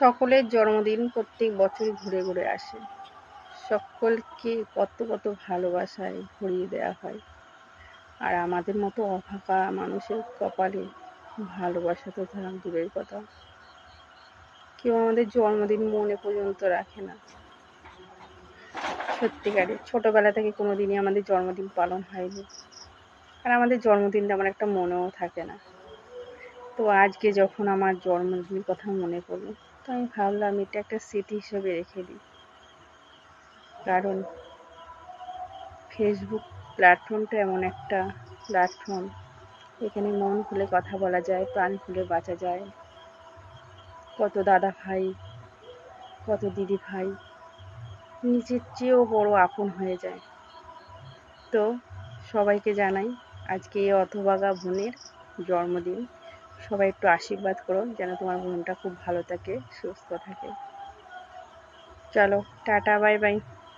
সকলের জন্মদিন প্রত্যেক বছর ঘুরে ঘুরে আসে। সকলকে কত কত ভালোবাসায় ভরিয়ে দেওয়া হয়। আর আমাদের মতো অভাগা মানুষের কপালে ভালোবাসা তো ধরা দূরের কথা। কেউ আমাদের জন্মদিন মনে পর্যন্ত রাখে না। সত্যিকারে ছোটবেলা থেকে কোনোদিনই আমাদের জন্মদিন পালন হয়নি। আর আমাদের জন্মদিনটা আমার একটা মনেও থাকে না। তো আজকে যখন আমার জন্মদিনের কথা মনে পড়ল, তো আমি ভাবলাম এটা একটা স্মৃতি হিসেবে রেখে দিই। কারণ ফেসবুক প্ল্যাটফর্মটা এমন একটা প্ল্যাটফর্ম এখানে মন খুলে কথা বলা যায়, প্রাণ খুলে বাঁচা যায়। কত দাদা ভাই, কত দিদি ভাই নিজের চেয়েও বড় আপন হয়ে যায়। তো সবাইকে জানাই আজকে এই অথবাগা বোনের জন্মদিন। সবাই একটু আশীর্বাদ করো যেন তোমার মনটা খুব ভালো থাকে, সুস্থ থাকে। চলো, টাটা বাই বাই